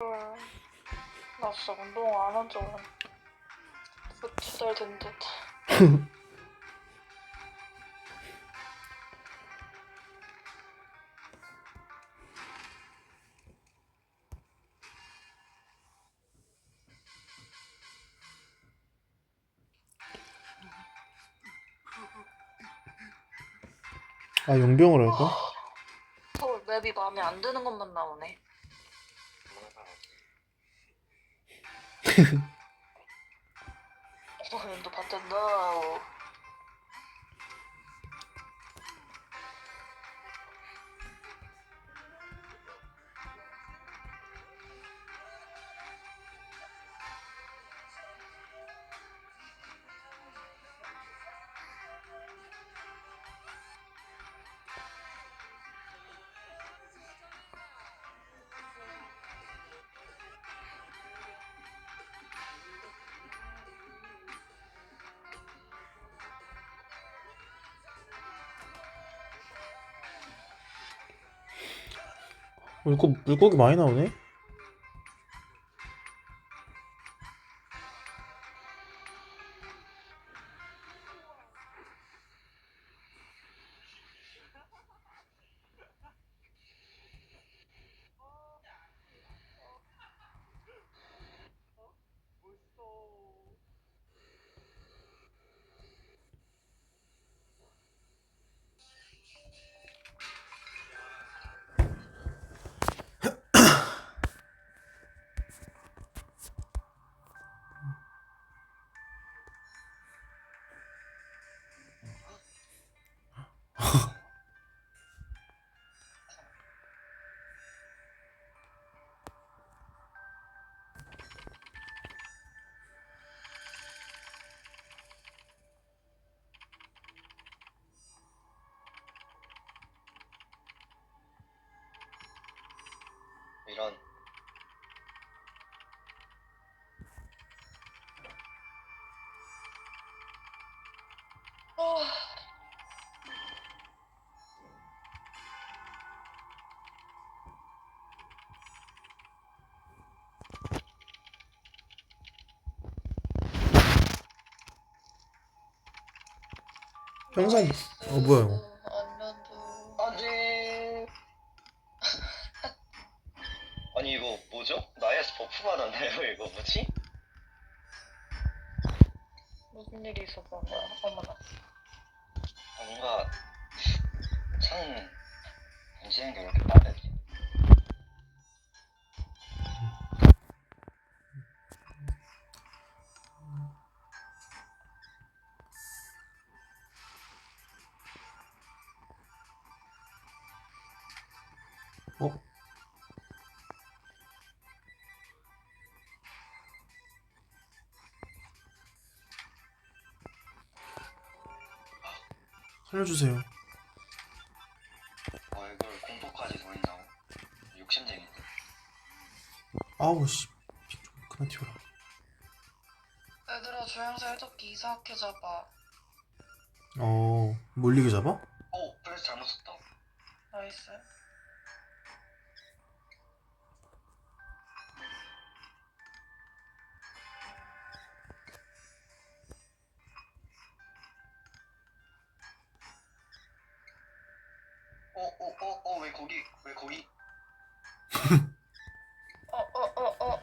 헐. 나 진짜 운동 안한 지가 두달 된 듯. 아 용병으로 할까? 서울 맵이 마음에 안 드는 것만 나오네. 어, 연도 물고 물고기 많이 나오네. 이런 어, 평상 어 뭐야 이거? 아니 이거 뭐죠? 나야스 버프 받았나요 이거 뭐지? 무슨 일이 그런 거야? 어머나. 아, 뭔가 참 당신은 게왜 이렇게 빠르지? 살려주세요. 얼굴 공포까지 보인다고 욕심쟁인데 아우 씨. 피좀 그만 튀어라. 얘들아 조향사 해독기 이상하게 잡아. 어 몰리게 잡아? 오 플래시 잘못 썼다 나이스. 오오오오왜 거기 왜 거기 어, 어, 어, 어.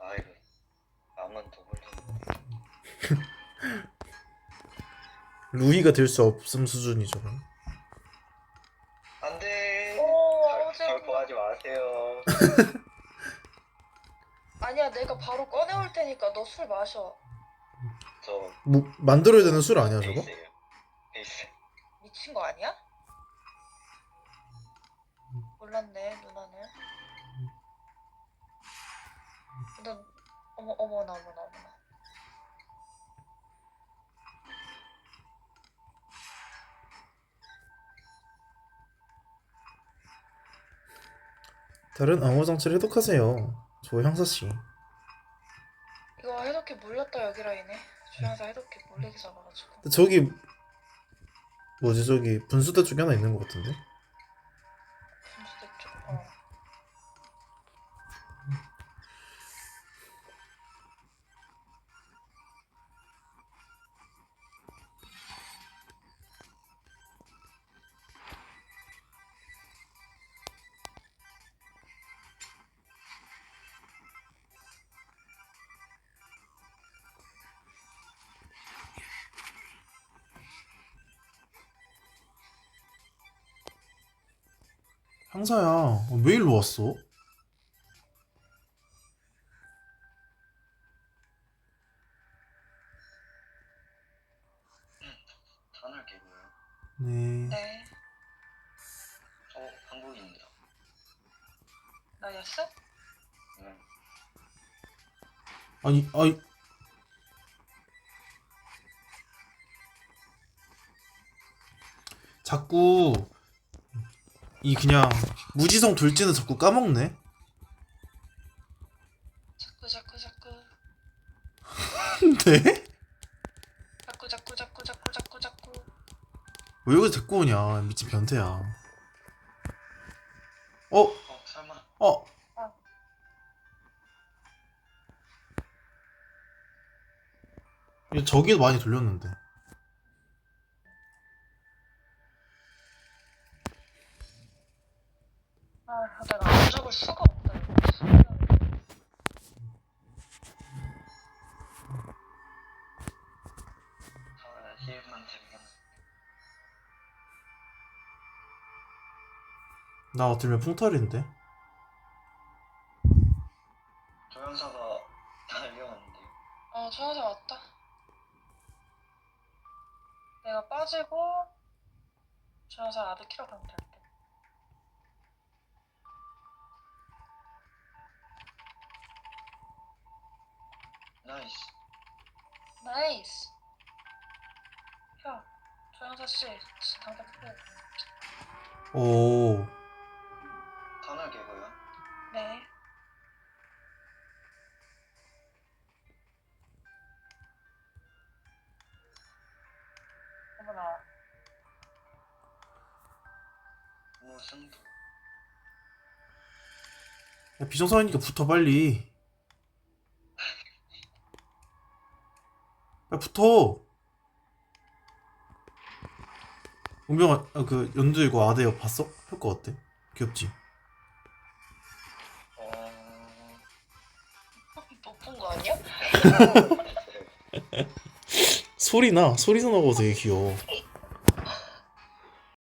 아이고 암만 더 걸리네 루이가 될 수 없음 수준이죠. 안 돼 오, 절 어제 구하지 마세요 아니야, 내가 바로 꺼내올 테니까 너 술 마셔. 저 뭐 만들어야 되는 술 아니야 저거? 에이스예요 미친 거 아니야? 몰랐네, 누나는. 넌, 어머, 어머나, 어머나, 어머나. 다른 암호 장치를 해독하세요. 저 향사 씨. 이거 해독기 물렸다, 여기 라인에. 주연사 해독기 물리기 잡아가지고. 저기 뭐지 저기 분수대 쪽에 하나 있는 것 같은데? 향사야, 어, 왜 일로 왔어? 깨고요. 네. 네. 어, 한국인이다. 나였어? 응. 아니, 아니. 자꾸 이 그냥 무지성 돌진을 자꾸 까먹네. 자꾸 자꾸 자꾸 네? 자꾸 자꾸 자꾸 자꾸 자꾸 자꾸. 왜 여기서 데리고 오냐? 미친 변태야. 어, 어, 설마. 어. 이거 저기도 많이 돌렸는데. 아 내가 안 적을 수가 없다 이거. 아, 힐만 되면. 나 어쩌면 풍털인데. 조연사가 달려왔는데. 어 조연사 왔다. 내가 빠지고 조연사 아드 키러 가면 될 나이스. 나이스. 야 조연사 씨 당장 풀어. 오. 탄을 깨고요. 네. 어머나. 무승부. 야, 비정상이니까 붙어 빨리. 야 붙어. 은병아 아, 그 연두 이거 아대여 봤어? 효과 어때? 귀엽지? 어. 못본 거 아니야? 소리 나 소리도 나고 되게 귀여워.